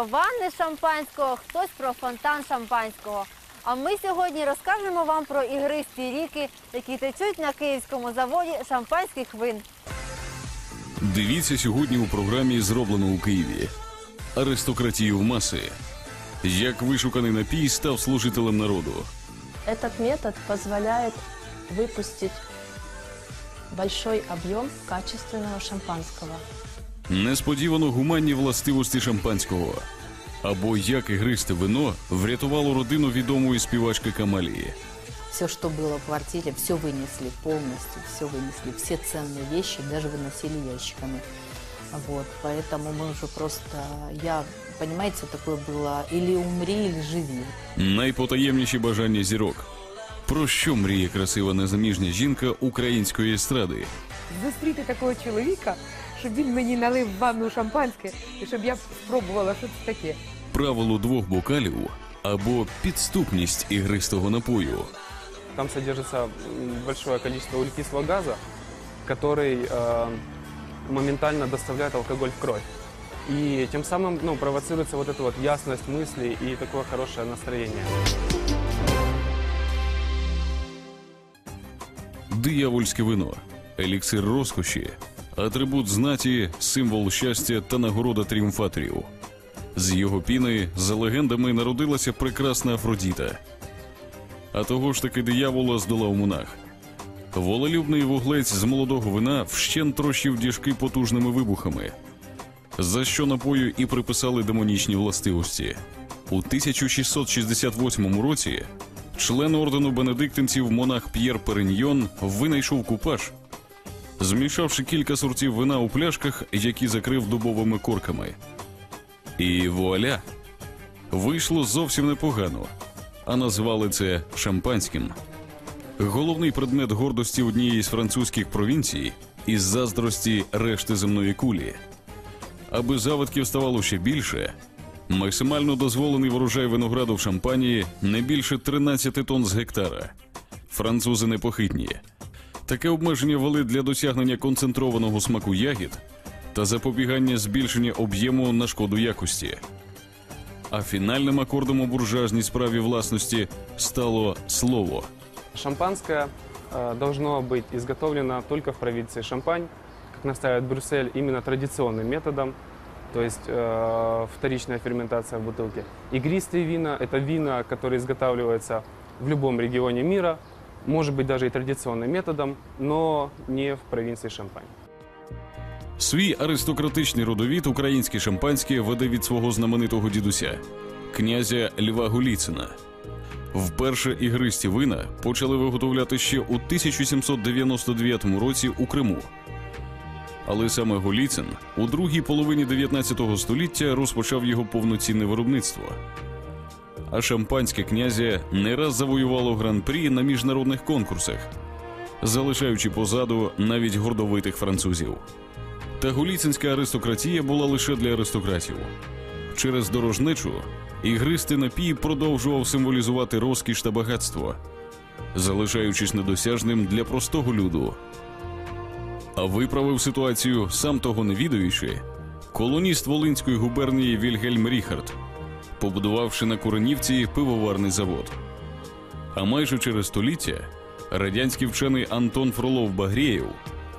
Хтось мріє про ванни шампанського, хтось про фонтан шампанського. А ми сьогодні розкажемо вам про ігристі ріки, які течуть на київському заводі шампанських вин. Дивіться сьогодні у програмі Зроблено у Києві. Аристократію в маси. Як вишуканий напій став служителем народу. Этот метод позволяет выпустить большой объем качественного шампанского. Несподівано гуманні властивості шампанського. Або як ігристе вино врятувало родину відомої співачки Камалії. Все, что было в квартире, все вынесли полностью, все вынесли, все ценные вещи даже выносили ящиками. Вот, поэтому мы уже просто, я, понимаете, такое было или умри, или живи. Найпотаємніші бажання зірок. Про що мріє красива незаміжня жінка української естради? зустріти такого чоловіка, щоб він мені налив ванну шампанське і щоб я спробувала, що це таке. Правило двох бокалів або підступність ігристого напою. Там содержится м, большое количество углекислого газа, который э, моментально доставляет алкоголь в кровь. И тем самым ну, провоцируется вот эта вот ясность мыслей и такое хорошее настроение. Диявольське вино, еліксир розкоші, атрибут знаті, символ щастя та нагорода тріумфаторів. З його піни, за легендами, народилася прекрасна Афродіта. А того ж таки диявола здолав монах. Волелюбний вуглець з молодого вина вщент трощив діжки потужними вибухами, за що напою і приписали демонічні властивості. У 1668 році член ордену бенедиктинців монах П'єр Переньйон винайшов купаж, змішавши кілька сортів вина у пляшках, які закрив дубовими корками. І вуаля! Вийшло зовсім непогано, а назвали це шампанським. Головний предмет гордості однієї з французьких провінцій із заздрості решти земної кулі. Аби заводків ставало ще більше, максимально дозволений врожай винограду в Шампанії не більше 13 тонн з гектара. Французи непохитні. Таке обмеження ввели для досягнення концентрованого смаку ягід та запобігання збільшення об'єму на шкоду якості. А фінальним акордом у буржуазній справі власності стало слово. Шампанское э, должно быть изготовлено только в провинции Шампань, как настаивает Брюссель, именно традиционным методом, то есть э, вторичная ферментация в бутылке. Игристые вина – это вина, которые изготавливаются в любом регионе мира, может быть даже и традиционным методом, но не в провинции Шампань. Свій аристократичний родовід українське шампанське веде від свого знаменитого дідуся, князя Льва Голіцина. Вперше ігристі вина почали виготовляти ще у 1799 році у Криму. Але саме Голіцин у другій половині 19 століття розпочав його повноцінне виробництво. А шампанське князя не раз завоювало гран-прі на міжнародних конкурсах, залишаючи позаду навіть гордовитих французів. Та голіцинська аристократія була лише для аристократів. Через дорожнечу ігристий напій продовжував символізувати розкіш та багатство, залишаючись недосяжним для простого люду. А виправив ситуацію, сам того не відаючи, колоніст Волинської губернії Вільгельм Ріхард, побудувавши на Куренівці пивоварний завод. А майже через століття радянський вчений Антон Фролов Багрєєв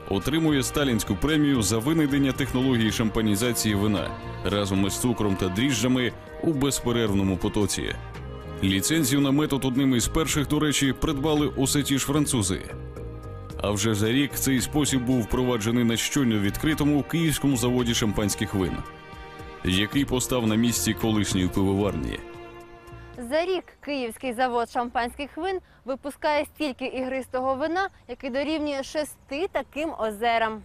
отримує сталінську премію за винайдення технології шампанізації вина разом із цукром та дріжджами у безперервному потоці. Ліцензію на метод одним із перших, до речі, придбали усе ті ж французи. А вже за рік цей спосіб був впроваджений на щойно відкритому київському заводі шампанських вин, який постав на місці колишньої пивоварні. За рік київський завод шампанських вин випускає стільки ігристого вина, який дорівнює шести таким озерам.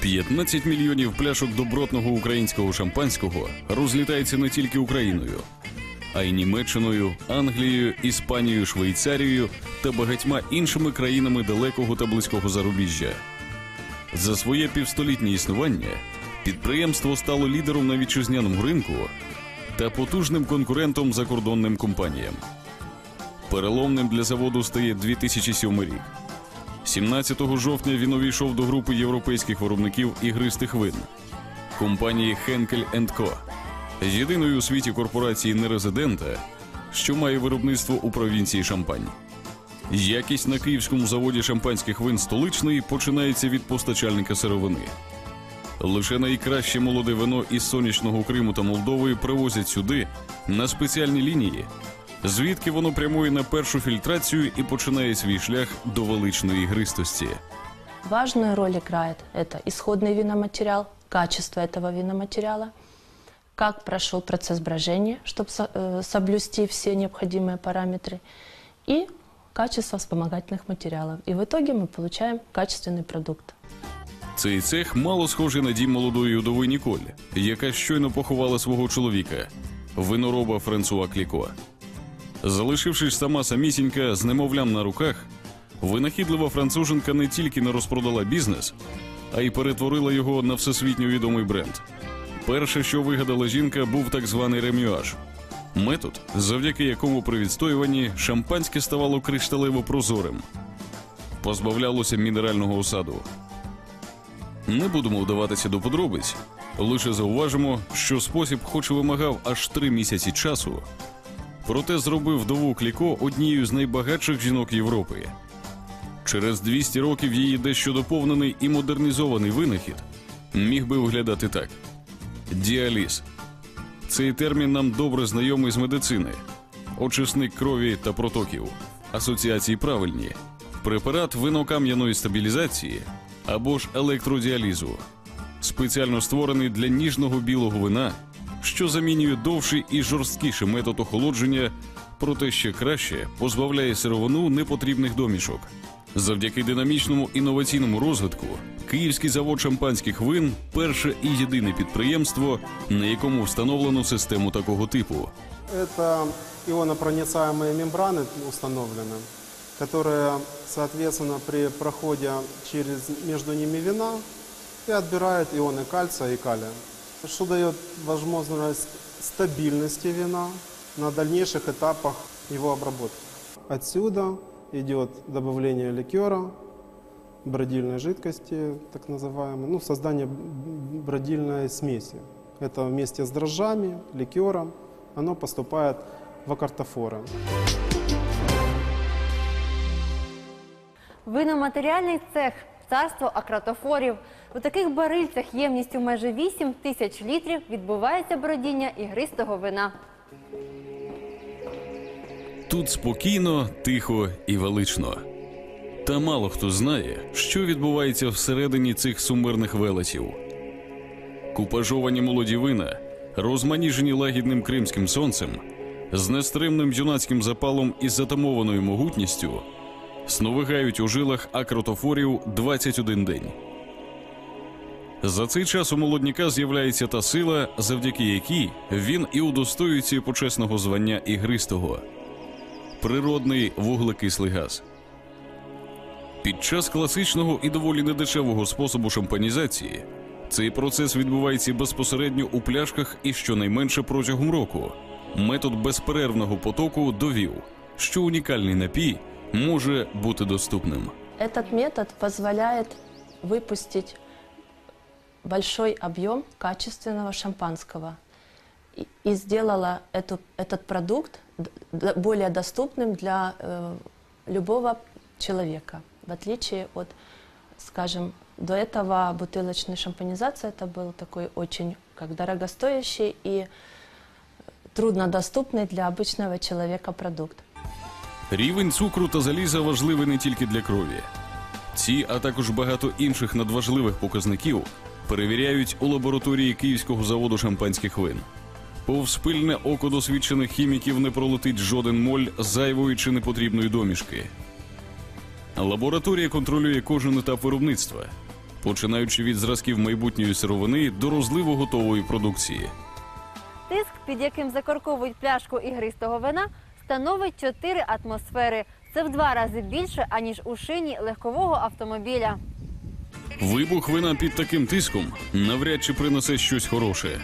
15 мільйонів пляшок добротного українського шампанського розлітається не тільки Україною, а й Німеччиною, Англією, Іспанією, Швейцарією та багатьма іншими країнами далекого та близького зарубіжжя. За своє півстолітнє існування підприємство стало лідером на вітчизняному ринку та потужним конкурентом закордонним компаніям. Переломним для заводу стає 2007 рік. 17 жовтня він увійшов до групи європейських виробників ігристих вин. компанії Henkel Co. єдиної у світі корпорації нерезидента, що має виробництво у провінції Шампань. Якість на київському заводі шампанських вин столичний починається від постачальника сировини. Лише найкраще молоде вино із сонячного Криму та Молдови привозять сюди на спеціальні лінії, звідки воно прямує на першу фільтрацію і починає свій шлях до величної ігристості. Важную роль играет это исходный виноматериал, качество этого виноматериала, как прошел процесс брожения, чтобы соблюсти все необходимые параметры, и качество вспомогательных материалов. И в итоге мы получаем качественный продукт. Цей цех мало схожий на дім молодої удови Ніколь, яка щойно поховала свого чоловіка, винороба Франсуа Кліко. Залишившись сама самісінька з немовлям на руках, винахідлива француженка не тільки не розпродала бізнес, а й перетворила його на всесвітньо відомий бренд. Перше, що вигадала жінка, був так званий ремюаж. Метод, завдяки якому при відстоюванні шампанське ставало кришталево прозорим, позбавлялося мінерального осаду. Не будемо вдаватися до подробиць, лише зауважимо, що спосіб, хоч і вимагав аж три місяці часу, проте зробив вдову Кліко однією з найбагатших жінок Європи. Через 200 років її дещо доповнений і модернізований винахід міг би виглядати так: діаліз. Цей термін нам добре знайомий з медицини, очисник крові та протоків, асоціації правильні, препарат винокам'яної стабілізації або ж електродіалізу, спеціально створений для ніжного білого вина, що замінює довший і жорсткіший метод охолодження, проте ще краще позбавляє сировину непотрібних домішок. Завдяки динамічному інноваційному розвитку, Київський завод шампанських вин перше і єдине підприємство, на якому встановлено систему такого типу. Это ионопроницаемые мембраны установлены, Которые, соответственно, при проходе через между ними вина и отбирают ионы кальция и калия, что дает возможность стабильности вина на дальнейших этапах его обработки. Отсюда идет добавление ликера, бродильной жидкости, так называемой, ну, создание бродильной смеси. Это вместе с дрожжами, ликером, оно поступает в акартофоры. Виноматеріальний цех, царство акратофорів. У таких барильцях ємністю майже 8 тисяч літрів відбувається бродіння ігристого вина. Тут спокійно, тихо і велично. Та мало хто знає, що відбувається всередині цих сумирних велетів. Купажовані молоді вина, розманіжені лагідним кримським сонцем, з нестримним юнацьким запалом і затамованою могутністю, сновигають у жилах акротофорів 21 день. За цей час у молодняка з'являється та сила, завдяки якій він і удостоюється почесного звання ігристого природний вуглекислий газ. Під час класичного і доволі недешевого способу шампанізації цей процес відбувається безпосередньо у пляшках і щонайменше протягом року. Метод безперервного потоку довів, що унікальний напій може бути доступним. Этот метод позволяет выпустить большой объем качественного шампанского и, сделала эту, этот продукт более доступным для э, любого человека, в отличие от, скажем, до этого бутылочная шампанизация это был такой очень как дорогостоящий и труднодоступный для обычного человека продукт. Рівень цукру та заліза важливий не тільки для крові. Ці, а також багато інших надважливих показників перевіряють у лабораторії Київського заводу шампанських вин. Повз пильне око досвідчених хіміків не пролетить жоден моль зайвої чи непотрібної домішки. Лабораторія контролює кожен етап виробництва, починаючи від зразків майбутньої сировини до розливу готової продукції. Тиск, під яким закорковують пляшку ігристого вина, становить 4 атмосфери. Це в два рази більше, аніж у шині легкового автомобіля. Вибух вина під таким тиском навряд чи принесе щось хороше.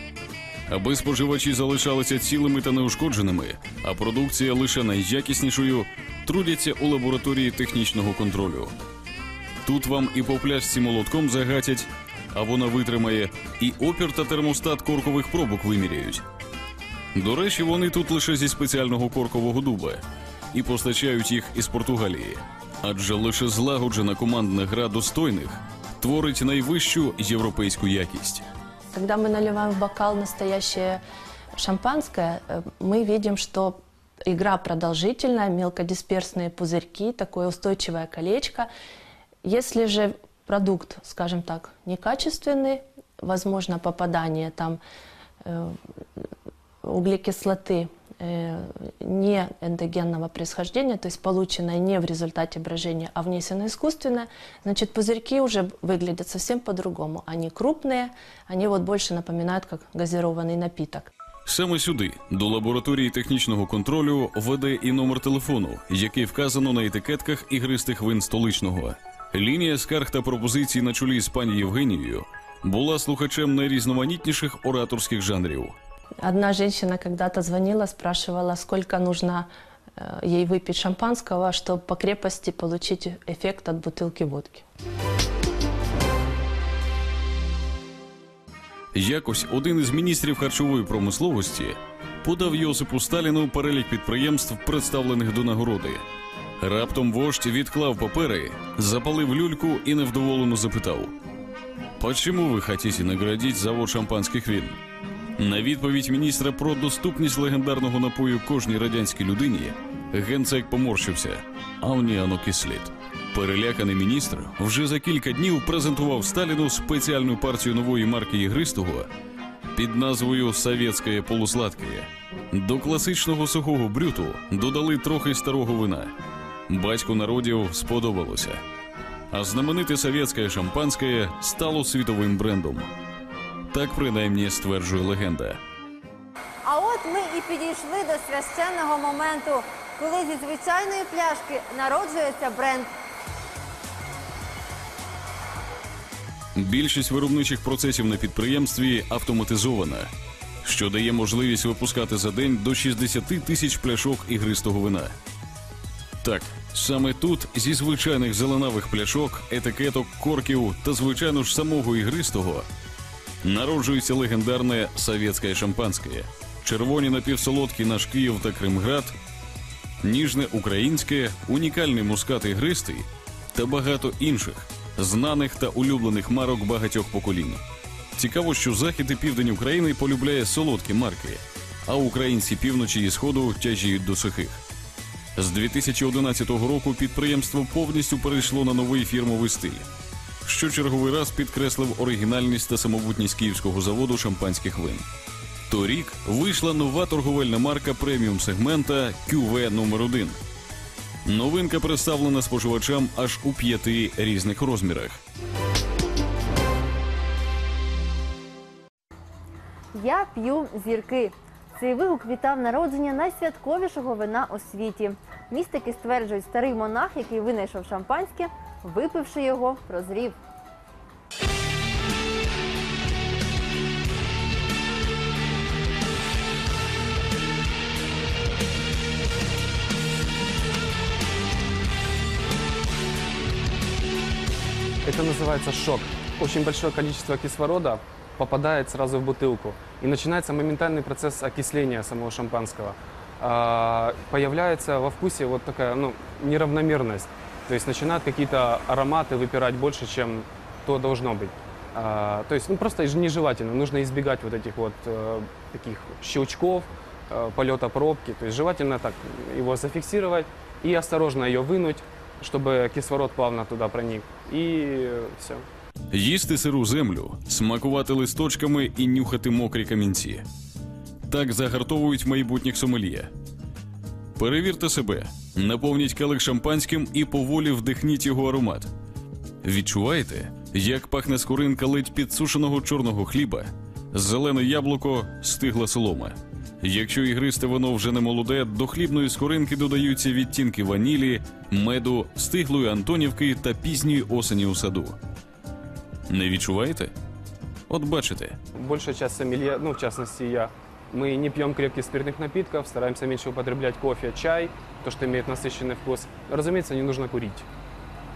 Аби споживачі залишалися цілими та неушкодженими, а продукція лише найякіснішою, трудяться у лабораторії технічного контролю. Тут вам і по пляшці молотком загатять, а вона витримає, і опір та термостат коркових пробок виміряють. До речі, вони тут лише зі спеціального коркового дуба і постачають їх із Португалії. Адже лише злагоджена командна гра достойних творить найвищу європейську якість. Когда мы наливаем в бокал настоящее шампанское, э, мы видим, что игра продолжительная, мелкодисперсные пузырьки, такое устойчивое колечко. Если же продукт, скажем так, некачественный, возможно попадание там э, углекислоты э, не эндогенного происхождения, то есть полученное не в результате брожения, а внесено искусственно, значит, пузырьки уже выглядят совсем по-другому. Они крупные, они вот больше напоминают как газированный напиток. Саме сюди, до лабораторії технічного контролю, веде і номер телефону, який вказано на етикетках ігристих вин столичного. Лінія скарг та пропозицій на чолі з пані Євгенією була слухачем найрізноманітніших ораторських жанрів. Одна женщина когда-то звонила, спрашивала, сколько нужно э, ей выпить шампанского, чтобы по крепости получить эффект от бутылки водки. Якось один із міністрів харчової промисловості подав Йосипу Сталіну перелік підприємств, представлених до нагороди. Раптом вождь відклав папери, запалив люльку і невдоволено запитав: «Почему ви хотите наградити завод шампанських він? На відповідь міністра про доступність легендарного напою кожній радянській людині генсек поморщився, а. Переляканий міністр вже за кілька днів презентував Сталіну спеціальну партію нової марки ігристого під назвою «Совєтське полусладке». До класичного сухого брюту додали трохи старого вина. Батьку народів сподобалося. А знамените совєтське шампанське стало світовим брендом. Так принаймні стверджує легенда. А от ми і підійшли до священного моменту, коли зі звичайної пляшки народжується бренд. Більшість виробничих процесів на підприємстві автоматизована, що дає можливість випускати за день до 60 тисяч пляшок ігристого вина. Так, саме тут зі звичайних зеленавих пляшок, етикеток, корків та звичайно ж самого ігристого народжується легендарне совєтське шампанське, червоні напівсолодкі наш Київ та Кримград, ніжне українське, унікальний мускат ігристий та багато інших знаних та улюблених марок багатьох поколінь. Цікаво, що захід і південь України полюбляє солодкі марки, а українці півночі і сходу тяжіють до сухих. З 2011 року підприємство повністю перейшло на новий фірмовий стиль, що черговий раз підкреслив оригінальність та самобутність київського заводу шампанських вин. Торік вийшла нова торговельна марка преміум сегмента QV номер 1 Новинка представлена споживачам аж у п'яти різних розмірах. Я п'ю зірки. Цей вигук вітав народження найсвятковішого вина у світі. Містики стверджують, старий монах, який винайшов шампанське, випивши його, прозрів. Это называется шок. Очень большое количество кислорода попадает сразу в бутылку. И начинается моментальный процесс окисления самого шампанского. А, Появляется во вкусе вот такая ну, неравномерность. То есть начинают какие-то ароматы выпирать больше, чем то должно быть. А, То есть ну, просто нежелательно. Нужно избегать вот этих вот э, таких щелчков, э, полета пробки. То есть желательно так его зафиксировать и осторожно ее вынуть, чтобы кислород плавно туда проник. И все. Їсти сиру землю, смакувати листочками і нюхати мокрі камінці. Так загартовують майбутніх сомельє. Перевірте себе, наповніть келих шампанським і поволі вдихніть його аромат. Відчуваєте, як пахне скоринка ледь підсушеного чорного хліба, зелене яблуко, стигла солома. Якщо ігристе вино вже не молоде, до хлібної скоринки додаються відтінки ванілі, меду, стиглої антонівки та пізньої осені у саду. Не відчуваєте? От бачите, часть сомелье, ну, в частности, я, мы не пьем крепких спиртных напитков, стараемся меньше употреблять кофе, чай, то, что имеет насыщенный вкус. Разумеется, не нужно курить.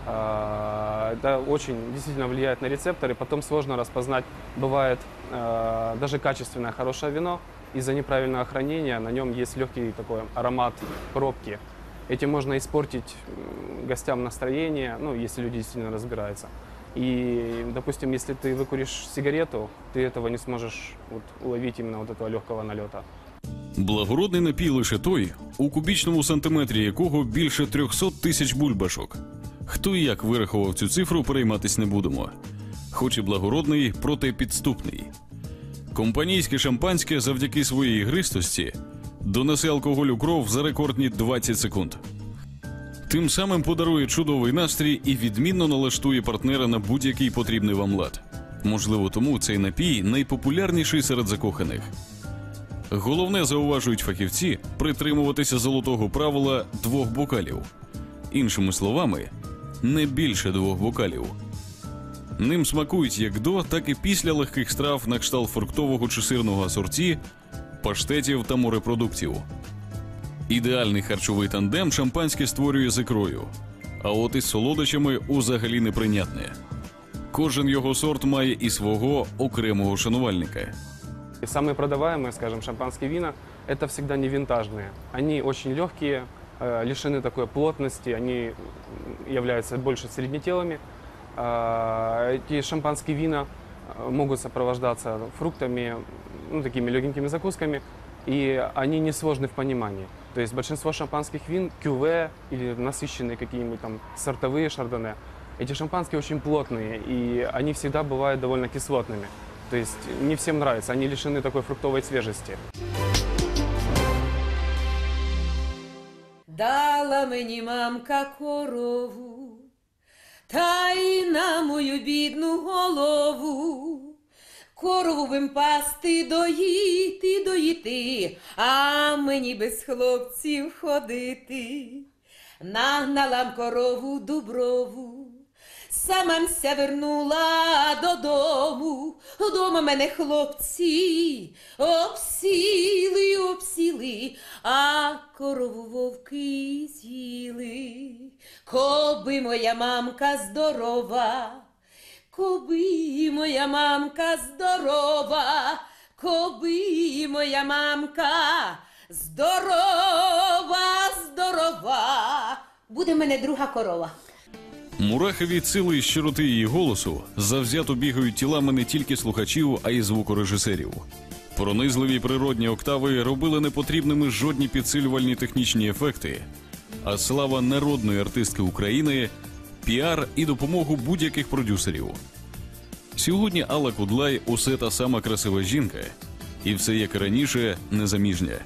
А, Это очень действительно влияет на рецепторы. Потом сложно распознать. Бывает э, даже качественное хорошее вино из-за неправильного хранения на нем есть легкий такой аромат пробки. Этим можно испортить гостям настроение, ну, если люди действительно разбираются. И, допустим, если ты выкуришь сигарету, ты этого не сможешь вот, уловить именно вот этого легкого налета. Благородний напій лише той, у кубічному сантиметрі якого більше 300 тисяч бульбашок. Хто і як вирахував цю цифру, перейматись не будемо. Хоч і благородний, проте підступний. Компанійське шампанське завдяки своїй ігристості донесе алкоголю кров за рекордні 20 секунд. Тим самим подарує чудовий настрій і відмінно налаштує партнера на будь-який потрібний вам лад. Можливо, тому цей напій найпопулярніший серед закоханих. Головне, зауважують фахівці, притримуватися золотого правила двох бокалів. Іншими словами, не більше двох бокалів. Ним смакують як до, так і після легких страв на кшталт фруктового чи сирного асорті, паштетів та морепродуктів. Ідеальний харчовий тандем шампанське створює з ікрою, а от із солодощами узагалі неприйнятне. Кожен його сорт має і свого окремого шанувальника. И самые продаваемые, скажем, шампанские вина, это всегда не винтажные. Они очень легкие, э, лишены такой плотности, они являются больше среднетелыми. А, Эти шампанские вина э, могут сопровождаться фруктами, ну, такими легенькими закусками, и они не сложны в понимании. То есть большинство шампанских вин, кюве или насыщенные какие-нибудь там сортовые шардоне, эти шампанские очень плотные, и они всегда бывают довольно кислотными. То есть не всем нравится, они лишены такой фруктовой свежести. Дала мені мамка корову, та й на мою бідну голову. Корову пасти, доїти, доїти, а мені без хлопців ходити. Нагнала корову дуброву, сама мся вернула додому. Дома мене хлопці обсіли, обсіли, а корову вовки з'їли. Коби моя мамка здорова, коби моя мамка здорова, коби моя мамка здорова, здорова. Буде мене друга корова. Мурахи від сили і щироти її голосу завзято бігають тілами не тільки слухачів, а й звукорежисерів. Пронизливі природні октави робили непотрібними жодні підсилювальні технічні ефекти, а слава народної артистки України піар і допомогу будь-яких продюсерів. Сьогодні Алла Кудлай усе та сама красива жінка, і все як і раніше незаміжня.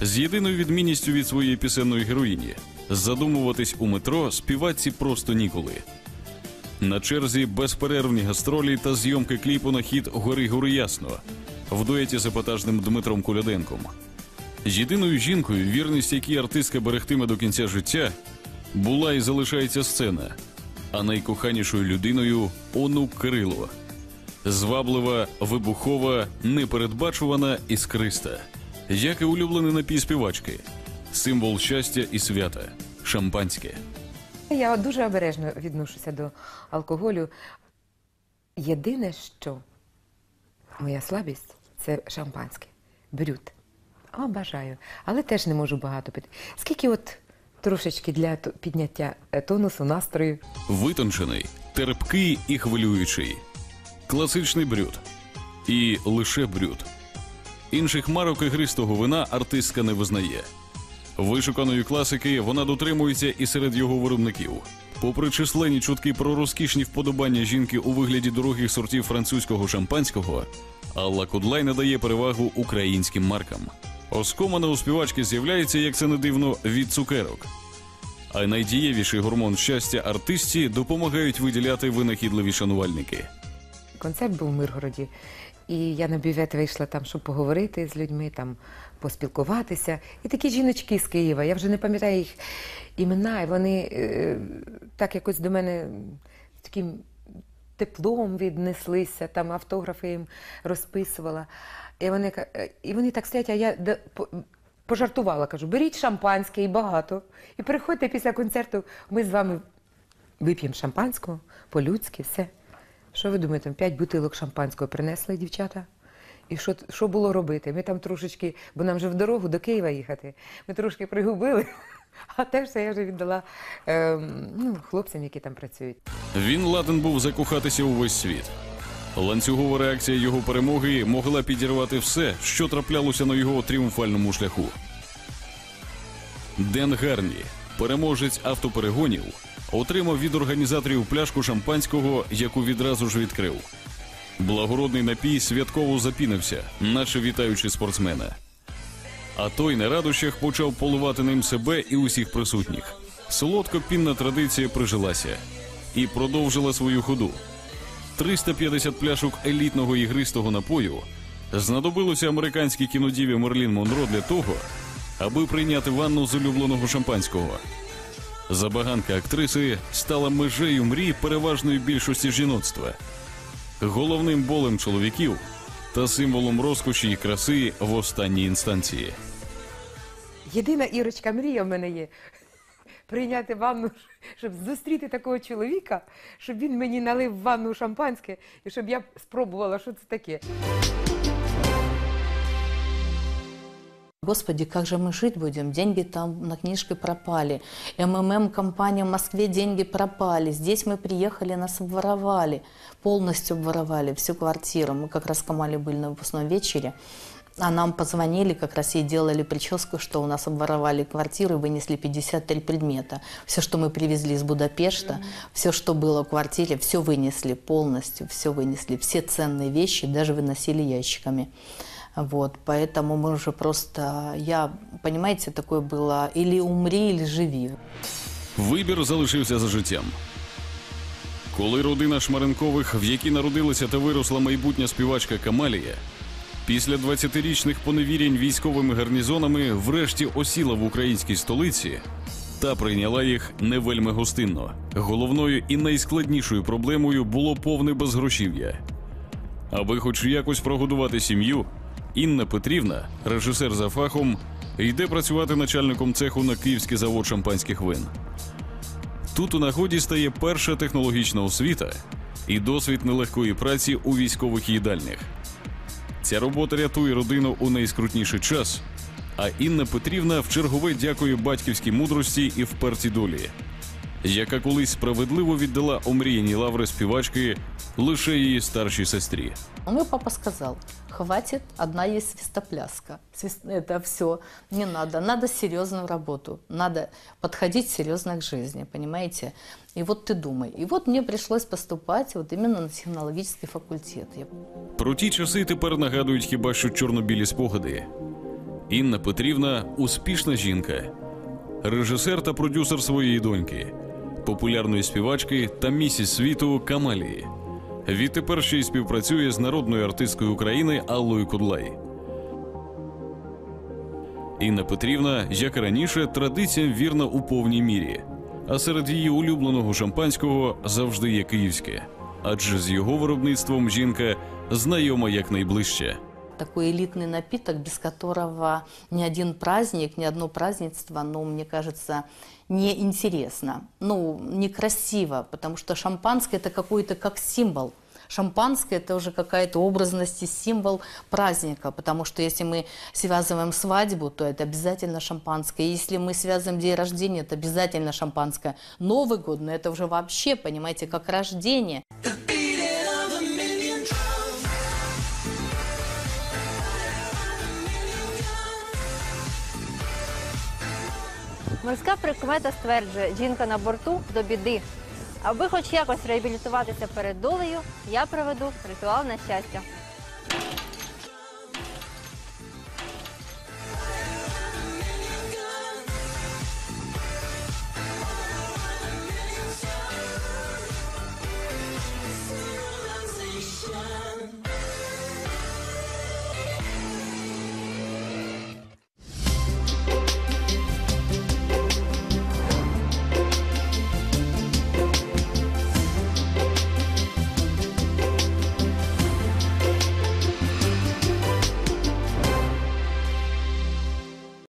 З єдиною відмінністю від своєї пісенної героїні задумуватись у метро співачці просто ніколи. На черзі безперервні гастролі та зйомки кліпу на хіт Гори гори ясно в дуеті з епатажним Дмитром Куляденком. Єдиною жінкою, вірність якій артистка берегтиме до кінця життя, була і залишається сцена, а найкоханішою людиною онук Кирило. Зваблива, вибухова, непередбачувана іскриста, як і улюблений напій співачки, символ щастя і свята шампанське. Я дуже обережно відношуся до алкоголю. Єдине, що моя слабість це шампанське, брют. О, бажаю, але теж не можу багато пити. Скільки от трошечки для підняття е, тонусу, настрою. Витончений, терпкий і хвилюючий, класичний брюд. І лише брюд. Інших марок ігристого вина артистка не визнає. Вишуканої класики вона дотримується і серед його виробників. Попри численні чутки про розкішні вподобання жінки у вигляді дорогих сортів французького шампанського, Алла Кудлай надає перевагу українським маркам. Оскомана у співачки з'являється, як це не дивно, від цукерок. А найдієвіший гормон щастя артисті допомагають виділяти винахідливі шанувальники. Концерт був в Миргороді, і я на бювет вийшла там, щоб поговорити з людьми, там поспілкуватися. І такі жіночки з Києва, я вже не пам'ятаю їх імена, і вони е, так якось до мене таким теплом віднеслися, там автографи їм розписувала. І вони, е, і вони так стоять, а я пожартувала, кажу, беріть шампанське і багато. І приходьте після концерту, ми з вами вип'ємо шампанського, по-людськи, все. Що ви думаєте, п'ять бутилок шампанського принесли дівчата? І що, що було робити? Ми там трошечки, бо нам вже в дорогу до Києва їхати, ми трошки пригубили, а те все я вже віддала ем, ну, хлопцям, які там працюють. Він ладен був закохатися у весь світ. Ланцюгова реакція його перемоги могла підірвати все, що траплялося на його тріумфальному шляху. Ден Гарні, переможець автоперегонів, отримав від організаторів пляшку шампанського, яку відразу ж відкрив. Благородний напій святково запінився, наче вітаючи спортсмена. А той на радощах почав поливати ним себе і усіх присутніх. Солодко-пінна традиція прижилася і продовжила свою ходу. 350 пляшок елітного ігристого напою знадобилося американській кінодіві Мерлін Монро для того, аби прийняти ванну з улюбленого шампанського. Забаганка актриси стала межею мрій переважної більшості жіноцтва, головним болем чоловіків та символом розкоші і краси в останній інстанції. Єдина Ірочка мрія в мене є прийняти ванну, щоб зустріти такого чоловіка, щоб він мені налив ванну шампанське і щоб я спробувала, що це таке. Господи, как же мы жить будем? Деньги там на книжке пропали. МММ-компания в Москве деньги пропали. Здесь мы приехали, нас обворовали. Полностью обворовали всю квартиру. Мы как раз с Камали были на выпускном вечере. А нам позвонили, как раз ей делали прическу, что у нас обворовали квартиру и вынесли 53 предмета. Все, что мы привезли из Будапешта, все, что было в квартире, все вынесли полностью, все вынесли. Все ценные вещи даже выносили ящиками. Вот, поэтому мы уже просто, я, понимаете, такое было, или умри, или живи. Вибір залишився за життям. Коли родина Шмаренкових, в якій народилася та виросла майбутня співачка Камалія, після 20-річних поневірянь військовими гарнізонами врешті осіла в українській столиці та прийняла їх не вельми гостинно. Головною і найскладнішою проблемою було повне безгрошів'я. Аби хоч якось прогодувати сім'ю, Інна Петрівна, режисер за фахом, йде працювати начальником цеху на київський завод шампанських вин. Тут у нагоді стає перша технологічна освіта і досвід нелегкої праці у військових їдальнях. Ця робота рятує родину у найскрутніший час. А Інна Петрівна в чергове дякує батьківській мудрості і впертій долі, яка колись справедливо віддала омріяні лаври співачки лише її старшій сестрі. Мой папа сказал, хватит, одна есть свистопляска. Свист- Это все, не надо. Надо серьезную работу. Надо подходить серьезно к жизни, понимаете? И вот ты думай. И вот мне пришлось поступать вот именно на технологический факультет. Про ті часи тепер нагадують хіба що чорно-білі спогади. Інна Петрівна успішна жінка, режисер та продюсер своєї доньки, популярної співачки та місіс світу Камалії. Відтепер ще й співпрацює з народною артисткою України Аллою Кудлай. Інна Петрівна, як і раніше, традиціям вірна у повній мірі. А серед її улюбленого шампанського завжди є київське. Адже з його виробництвом жінка знайома якнайближче. Такой элитный напиток, без которого ни один праздник, ни одно празднество, ну, мне кажется, неинтересно, ну, некрасиво, потому что шампанское это какой-то как символ. Шампанское это уже какая-то образность и символ праздника, потому что если мы связываем свадьбу, то это обязательно шампанское. Если мы связываем день рождения, это обязательно шампанское. Новый год, ну это уже вообще, понимаете, как рождение. Морська прикмета стверджує, жінка на борту до біди. Аби хоч якось реабілітуватися перед долею, я проведу ритуал на щастя.